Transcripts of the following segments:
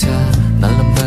家拿了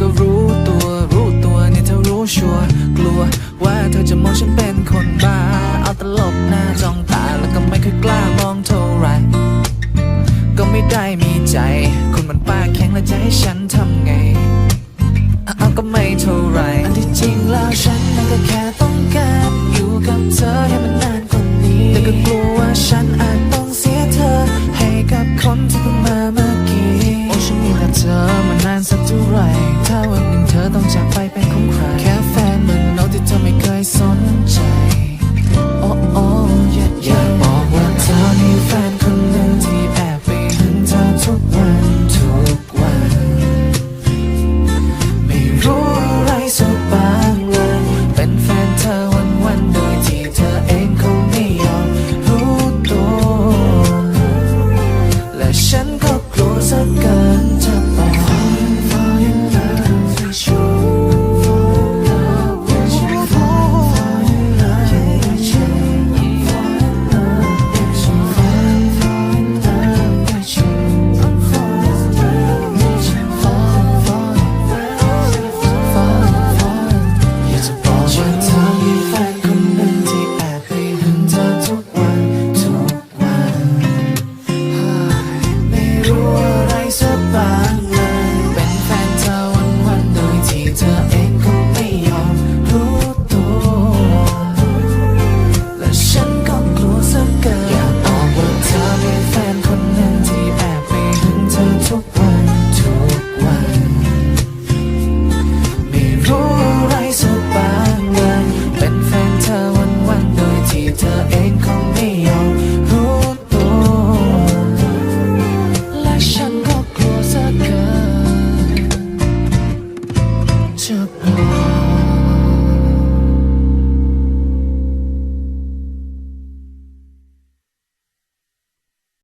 ก็รู้ตัวรู้ตัวนี่เธอรู้ชัวร์กลัว ว่าเธอจะมองฉันเป็นคนบ้า เอาตลบหน้าจ้องตาแล้วก็ไม่ค่อยกล้ามองเท่าไร ก็ไม่ได้มีใจ คุณมันป้าแข็งแล้วจะให้ฉันทำไงเอาก็ไม่เท่าไรอันที่จริงแล้วฉันนั้นก็แค่ต้องการอยู่กับเธอให้มันนานกว่านี้แต่ก็กลัวว่าฉัน